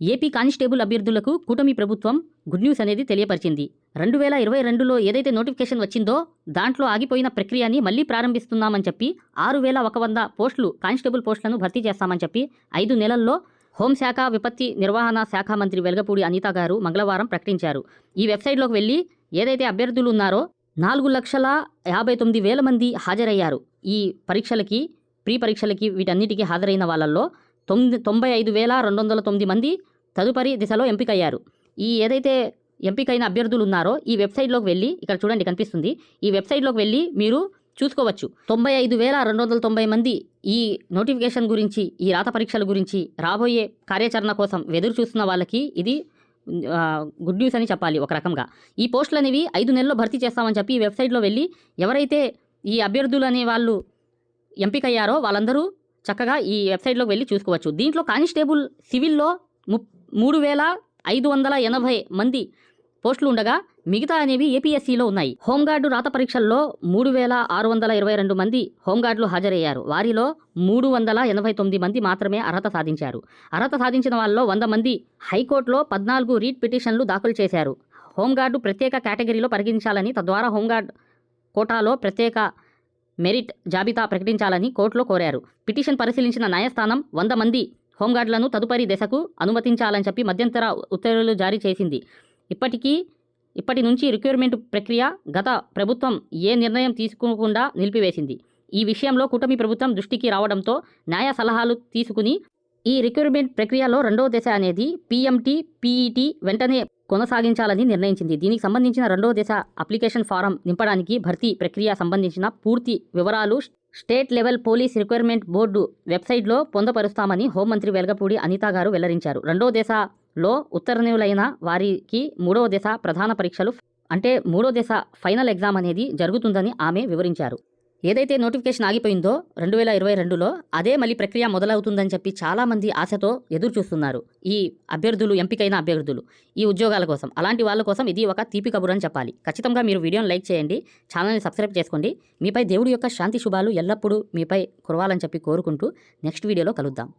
AP constable అభ్యర్థులకు కూటమి ప్రభుత్వం గుడ్ న్యూస్ అనేది తెలియపరిచింది. రెండు వేల ఇరవై రెండులో ఏదైతే నోటిఫికేషన్ వచ్చిందో దాంట్లో ఆగిపోయిన ప్రక్రియని మళ్ళీ ప్రారంభిస్తున్నామని చెప్పి ఆరు వేల ఒక వంద పోస్టులు కానిస్టేబుల్ పోస్టులను భర్తీ చేస్తామని చెప్పి ఐదు నెలల్లో హోంశాఖ విపత్తి నిర్వహణ శాఖ మంత్రి వెలగపూడి అనిత గారు మంగళవారం ప్రకటించారు. ఈ వెబ్సైట్లోకి వెళ్ళి ఏదైతే అభ్యర్థులు ఉన్నారో నాలుగు లక్షల యాభై తొమ్మిది వేల మంది హాజరయ్యారు. ఈ పరీక్షలకి ప్రీ పరీక్షలకి వీటన్నిటికీ హాజరైన వాళ్ళల్లో తొమ్మిది తొంభై ఐదు వేల రెండు వందల తొమ్మిది మంది తదుపరి దిశలో ఎంపికయ్యారు. ఈ ఏదైతే ఎంపికైన అభ్యర్థులు ఉన్నారో ఈ వెబ్సైట్లోకి వెళ్ళి ఇక్కడ చూడండి కనిపిస్తుంది. ఈ వెబ్సైట్లోకి వెళ్ళి మీరు చూసుకోవచ్చు. తొంభై ఐదు వేల రెండు వందల తొంభై మంది ఈ నోటిఫికేషన్ గురించి ఈ రాత పరీక్షల గురించి రాబోయే కార్యాచరణ కోసం ఎదురు చూస్తున్న వాళ్ళకి ఇది గుడ్ న్యూస్ అని చెప్పాలి ఒక రకంగా. ఈ పోస్టులు అనేవి ఐదు నెలల్లో భర్తీ చేస్తామని చెప్పి ఈ వెబ్సైట్లో వెళ్ళి ఎవరైతే ఈ అభ్యర్థులు అనే వాళ్ళు ఎంపికయ్యారో వాళ్ళందరూ చక్కగా ఈ వెబ్సైట్లోకి వెళ్ళి చూసుకోవచ్చు. దీంట్లో కానిస్టేబుల్ సివిల్లో ముప్ మూడు వేల ఐదు వందల ఎనభై మంది పోస్టులు ఉండగా మిగతా అనేవి ఏపీఎస్సీలో ఉన్నాయి. హోంగార్డు రాత పరీక్షల్లో మూడు వేల ఆరు వందల ఇరవై రెండు మంది హోంగార్డులు హాజరయ్యారు. వారిలో మూడు వందల ఎనభై తొమ్మిది మంది మాత్రమే అర్హత సాధించారు. అర్హత సాధించిన వాళ్ళలో వంద మంది హైకోర్టులో పద్నాలుగు రీట్ పిటిషన్లు దాఖలు చేశారు. హోంగార్డు ప్రత్యేక కేటగిరీలో పరిగణించాలని తద్వారా హోంగార్డ్ కోటాలో ప్రత్యేక మెరిట్ జాబితా ప్రకటించాలని కోర్టులో కోరారు. పిటిషన్ పరిశీలించిన న్యాయస్థానం వంద మంది హోంగార్డులను తదుపరి దశకు అనుమతించాలని చెప్పి మధ్యంతర ఉత్తర్వులు జారీ చేసింది. ఇప్పటికీ ఇప్పటి నుంచి రిక్రూట్మెంట్ ప్రక్రియ గత ప్రభుత్వం ఏ నిర్ణయం తీసుకోకుండా నిలిపివేసింది. ఈ విషయంలో కూటమి ప్రభుత్వం దృష్టికి రావడంతో న్యాయ సలహాలు తీసుకుని ఈ రిక్రూట్మెంట్ ప్రక్రియలో రెండవ దశ అనేది పీఎంటీ పీఈటీ వెంటనే కొనసాగించాలని నిర్ణయించింది. దీనికి సంబంధించిన రెండవ దశ అప్లికేషన్ ఫారం నింపడానికి భర్తీ ప్రక్రియ సంబంధించిన పూర్తి వివరాలు state level police requirement board వెబ్సైట్లో పొందపరుస్తామని హోంమంత్రి వెలగపూడి అనితా గారు వెల్లడించారు రెండో దశలో ఉత్తర్ణులైన వారికి మూడవ దశ ప్రధాన పరీక్షలు అంటే మూడో దశ ఫైనల్ ఎగ్జామ్ అనేది జరుగుతుందని ఆమె వివరించారు. ఏదైతే నోటిఫికేషన్ ఆగిపోయిందో రెండు వేల ఇరవై రెండులో అదే మళ్ళీ ప్రక్రియ మొదలవుతుందని చెప్పి చాలామంది ఆశతో ఎదురు చూస్తున్నారు ఈ అభ్యర్థులు ఎంపికైన అభ్యర్థులు ఈ ఉద్యోగాల కోసం. అలాంటి వాళ్ళ కోసం ఇది ఒక తీపి కబురు అని చెప్పాలి. ఖచ్చితంగా మీరు వీడియోని లైక్ చేయండి ఛానల్ని సబ్స్క్రైబ్ చేసుకోండి. మీపై దేవుడి యొక్క శాంతి శుభాలు ఎల్లప్పుడూ మీపై కురవాలని చెప్పి కోరుకుంటూ నెక్స్ట్ వీడియోలో కలుద్దాం.